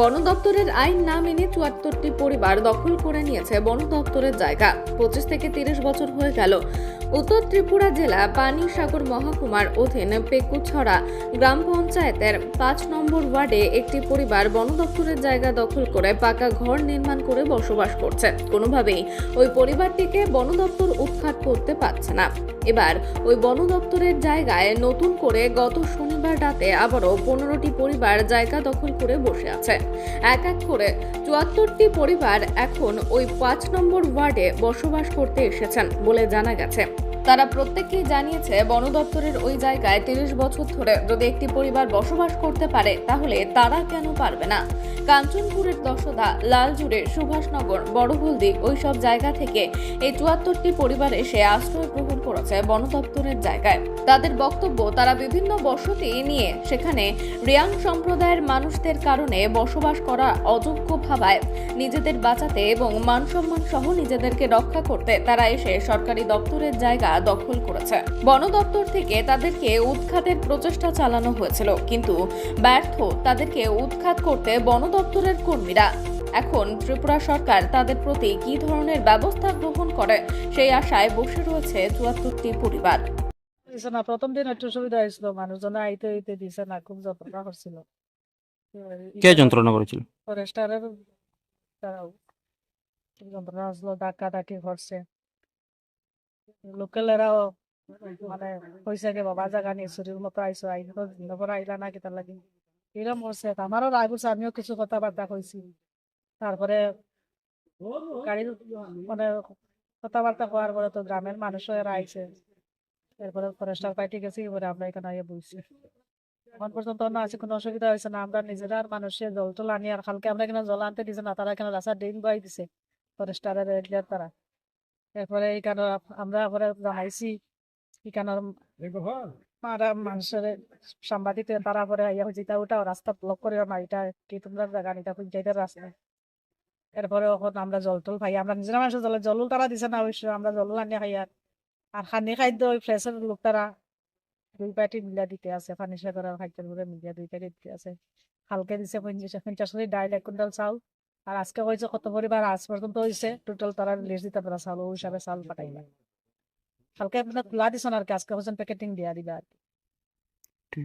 বন দপ্তরের আইন না মেনে চুয়াত্তরটি পরিবার দখল করে নিয়েছে বন দপ্তরের জায়গা। পঁচিশ থেকে তিরিশ বছর হয়ে গেল। উত্তর ত্রিপুরা জেলা পানি সাগর মহকুমার অধীন পেকুছড়া গ্রাম পঞ্চায়েতের পাঁচ নম্বর ওয়ার্ডে একটি পরিবার বন দপ্তরের জায়গা দখল করে পাকা ঘর নির্মাণ করে বসবাস করছে। কোনোভাবেই ওই পরিবারটিকে বন দপ্তর উৎখাত করতে পারছে না। এবার ওই বন দপ্তরের জায়গায় নতুন করে গত শনিবার রাতে আবারও পনেরোটি পরিবার জায়গা দখল করে বসে আছে। এক এক করে চুয়াত্তরটি পরিবার এখন ওই পাঁচ নম্বর ওয়ার্ডে বসবাস করতে এসেছেন বলে জানা গেছে। তারা প্রত্যেকেই জানিয়েছে, বন দপ্তরের ওই জায়গায় তিরিশ বছর ধরে যদি একটি পরিবার বসবাস করতে পারে, তাহলে তারা কেন পারবে না? কাঞ্চনপুরের দশদা লালজুড়ে সুভাষনগর, বড়হলদি ওই সব জায়গা থেকে এই চুয়াত্তরটি পরিবার এসে আশ্রয় গ্রহণ করেছে বন দপ্তরের জায়গায়। তাদের বক্তব্য, তারা বিভিন্ন বসতি নিয়ে সেখানে রিয়াং সম্প্রদায়ের মানুষদের কারণে বসবাস করা অযোগ্য ভাবায়। নিজেদের বাঁচাতে এবং মান সম্মান সহ নিজেদেরকে রক্ষা করতে তারা এসে সরকারি দপ্তরের জায়গা দখল করেছে। বন দপ্তর থেকে তাদেরকে উৎখাতের প্রচেষ্টা চালানো হয়েছিল কিন্তু ব্যর্থ তাদেরকে উৎখাত করতে বন দপ্তরের কর্মীরা। এখন ত্রিপুরা সরকার তাদের প্রতি কী ধরনের ব্যবস্থা গ্রহণ করে সেই আশায় বসে রয়েছে চুয়াত্তরটি পরিবার। দিছে না প্রথম দিন একটু সুবিধা হয়েছিল মানুষজন আইতে হইতে দিছে না খুব যন্ত্রণা করছিল। কে যন্ত্রণা করেছিল? ফরেস্টারের তারাও। যন্ত্রণা হচ্ছিল ডাকা ডাকি করছে। লোকেলেরাও মানে কইছে কে, বাবা, জাগা নিয়ে চুরির মতো আইসো আই দিনের আইলা না কিতা লাগি? এরকম করছে আমারও রাগ উঠছে আমিও কিছু কথাবার্তা কইছি। তারপরে গাড়ির মানে কথাবার্তা হওয়ার পরে তো গ্রামের মানুষও এরা আইছে। এরপরে ফরেস্টার পাইতে গেছি এবারে আমরা এখানে আইয়া বইছি। এখন পর্যন্ত না আছে, কোনো অসুবিধা হয়েছে না। আমরা নিজেরা আর মানুষের জল টল আনি, আর কালকে আমরা এখানে জল আনতে দিছে না, তারা এখানে রাস্তা ড্রেন বাই দিছে, ফরেস্টারের এরিয়ার তারা এরপরে এইখানে আমরা পরে জানাইছি এখানের মারা মানুষের সাংবাদিক তারা পরে আইয়া হয়েছে এটা ওটা, রাস্তা ব্লক করে না, এটা কি তোমরা জায়গা নিটা খুঁজে যাইতে রাস্তা? এরপরে এখন আমরা জল টল খাই, আমরা নিজেরা মানুষের জলে, জলও তারা দিছে না অবশ্য, আমরা জলও আনি খাই আর আর খানি খাদ্য ওই ফ্রেশের লোক তারা দুই প্যাটি মিলিয়া দিতে আছে পানি সাগর আর খাদ্যের মিলিয়া দুই প্যাটি দিতে আছে। হালকে দিছে পঞ্চাশ পঞ্চাশ ডাইল, এক কুইন্টাল চাউল। আর আজকে কইছে কত পরিবার আজ পর্যন্ত হয়েছে? টোটাল তারা লিস্ট দিতে পারা চাউল ওই হিসাবে চাউল পাঠাইবা। কালকে আপনার খোলা দিছ না আর কি, আজকে হচ্ছেন প্যাকেটিং দিয়া দিবা আর কি।